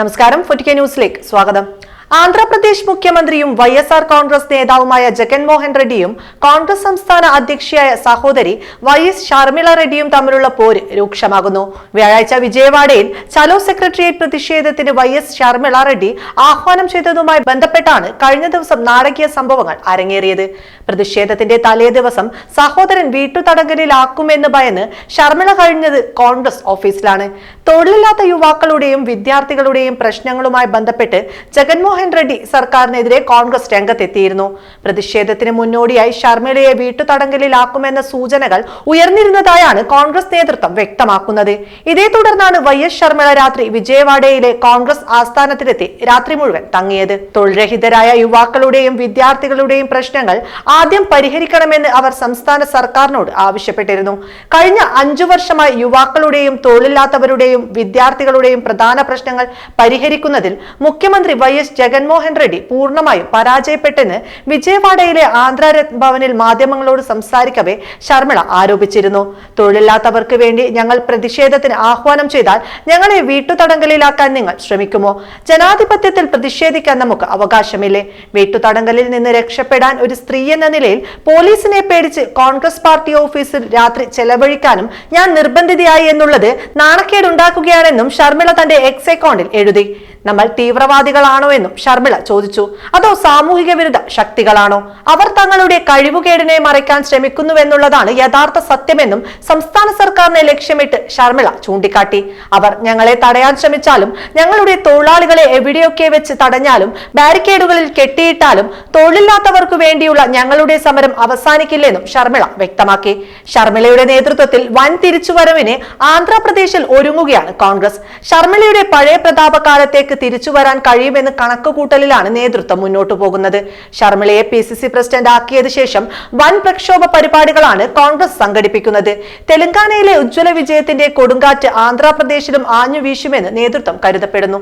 നമസ്കാരം ഫുറ്റിക്ക ന്യൂസിലേക്ക് സ്വാഗതം. ആന്ധ്രാപ്രദേശ് മുഖ്യമന്ത്രിയും വൈ എസ് ആർ കോൺഗ്രസ് നേതാവുമായ ജഗൻമോഹൻ റെഡ്ഡിയും കോൺഗ്രസ് സംസ്ഥാന അധ്യക്ഷയായ സഹോദരി വൈ എസ് ഷർമിള റെഡ്ഡിയും തമ്മിലുള്ള പോര് രൂക്ഷമാകുന്നു. വ്യാഴാഴ്ച വിജയവാഡയിൽ ചലോ സെക്രട്ടേറിയറ്റ് പ്രതിഷേധത്തിന് വൈ എസ് ഷർമിള റെഡ്ഡി ആഹ്വാനം ചെയ്തതുമായി ബന്ധപ്പെട്ടാണ് കഴിഞ്ഞ ദിവസം നാടകീയ സംഭവങ്ങൾ അരങ്ങേറിയത്. പ്രതിഷേധത്തിന്റെ തലേ ദിവസം സഹോദരൻ വീട്ടുതടങ്കലിലാക്കുമെന്ന് ഭയന്ന് ഷർമിള കഴിഞ്ഞത് കോൺഗ്രസ് ഓഫീസിലാണ്. തൊഴിലില്ലാത്ത യുവാക്കളുടെയും വിദ്യാർത്ഥികളുടെയും പ്രശ്നങ്ങളുമായി ബന്ധപ്പെട്ട് ജഗൻമോഹൻ റെഡ്ഡി സർക്കാരിനെതിരെ കോൺഗ്രസ് രംഗത്തെത്തിയിരുന്നു. പ്രതിഷേധത്തിന് മുന്നോടിയായി ഷർമിളയെ വീട്ടുതടങ്കലിലാക്കുമെന്ന സൂചനകൾ ഉയർന്നിരുന്നതായാണ് കോൺഗ്രസ് നേതൃത്വം വ്യക്തമാക്കുന്നത്. ഇതേ തുടർന്നാണ് വൈ എസ് ശർമിള രാത്രി വിജയവാഡയിലെ കോൺഗ്രസ് ആസ്ഥാനത്തിലെത്തി രാത്രി മുഴുവൻ തങ്ങിയത്. തൊഴിൽരഹിതരായ യുവാക്കളുടെയും വിദ്യാർത്ഥികളുടെയും പ്രശ്നങ്ങൾ ആദ്യം പരിഹരിക്കണമെന്ന് അവർ സംസ്ഥാന സർക്കാരിനോട് ആവശ്യപ്പെട്ടിരുന്നു. കഴിഞ്ഞ അഞ്ചു വർഷമായി യുവാക്കളുടെയും തൊഴിലില്ലാത്തവരുടെയും വിദ്യാർത്ഥികളുടെയും പ്രധാന പ്രശ്നങ്ങൾ പരിഹരിക്കുന്നതിൽ മുഖ്യമന്ത്രി വൈ എസ് ജഗൻമോഹൻ റെഡ്ഡി പൂർണമായും പരാജയപ്പെട്ടെന്ന് വിജയവാഡയിലെ ആന്ധ്രാരത് ഭവനിൽ മാധ്യമങ്ങളോട് സംസാരിക്കവേ ശർമിള ആരോപിച്ചിരുന്നു. തൊഴിലില്ലാത്തവർക്ക് വേണ്ടി ഞങ്ങൾ പ്രതിഷേധത്തിന് ആഹ്വാനം ചെയ്താൽ ഞങ്ങളെ വീട്ടുതടങ്കലിലാക്കാൻ നിങ്ങൾ ശ്രമിക്കുമോ? ജനാധിപത്യത്തിൽ പ്രതിഷേധിക്കാൻ നമുക്ക് അവകാശമില്ലേ? വീട്ടുതടങ്കലിൽ നിന്ന് രക്ഷപ്പെടാൻ ഒരു സ്ത്രീ എന്ന നിലയിൽ പോലീസിനെ പേടിച്ച് കോൺഗ്രസ് പാർട്ടി ഓഫീസിൽ രാത്രി ചെലവഴിക്കാനും ഞാൻ നിർബന്ധിതയായി എന്നുള്ളത് നാണക്കേടുണ്ടാക്കുകയാണെന്നും ഷർമിള തന്റെ എക്സ് അക്കൗണ്ടിൽ എഴുതി. നമ്മൾ തീവ്രവാദികളാണോ എന്നും ഷർമിള ചോദിച്ചു. അതോ സാമൂഹിക വിരുദ്ധ ശക്തികളാണോ? അവർ തങ്ങളുടെ കഴിവുകേടിനെ മറയ്ക്കാൻ ശ്രമിക്കുന്നുവെന്നുള്ളതാണ് യഥാർത്ഥ സത്യമെന്നും സംസ്ഥാന സർക്കാരിനെ ലക്ഷ്യമിട്ട് ഷർമിള ചൂണ്ടിക്കാട്ടി. അവർ ഞങ്ങളെ തടയാൻ ശ്രമിച്ചാലും ഞങ്ങളുടെ തൊഴിലാളികളെ എവിടെയൊക്കെ വെച്ച് തടഞ്ഞാലും ബാരിക്കേഡുകളിൽ കെട്ടിയിട്ടാലും തൊഴിലില്ലാത്തവർക്ക് വേണ്ടിയുള്ള ഞങ്ങളുടെ സമരം അവസാനിക്കില്ലെന്നും ഷർമിള വ്യക്തമാക്കി. ഷർമിളയുടെ നേതൃത്വത്തിൽ വൻ തിരിച്ചുവരവിന് ആന്ധ്രാപ്രദേശിൽ ഒരുങ്ങുകയാണ് കോൺഗ്രസ്. ഷർമിളയുടെ പഴയ പ്രതാപകാലത്തേക്ക് തിരിച്ചു വരാൻ കഴിയുമെന്ന് കണക്കുകൂട്ടലിലാണ് നേതൃത്വം മുന്നോട്ടു പോകുന്നത്. ഷർമിളയെ പി സി സി പ്രസിഡന്റ് ആക്കിയത് ശേഷം വൻ പ്രക്ഷോഭ പരിപാടികളാണ് കോൺഗ്രസ് സംഘടിപ്പിക്കുന്നത്. തെലങ്കാനയിലെ ഉജ്ജ്വല വിജയത്തിന്റെ കൊടുങ്കാറ്റ് ആന്ധ്രാപ്രദേശിലും ആഞ്ഞു വീശുമെന്ന് നേതൃത്വം കരുതപ്പെടുന്നു.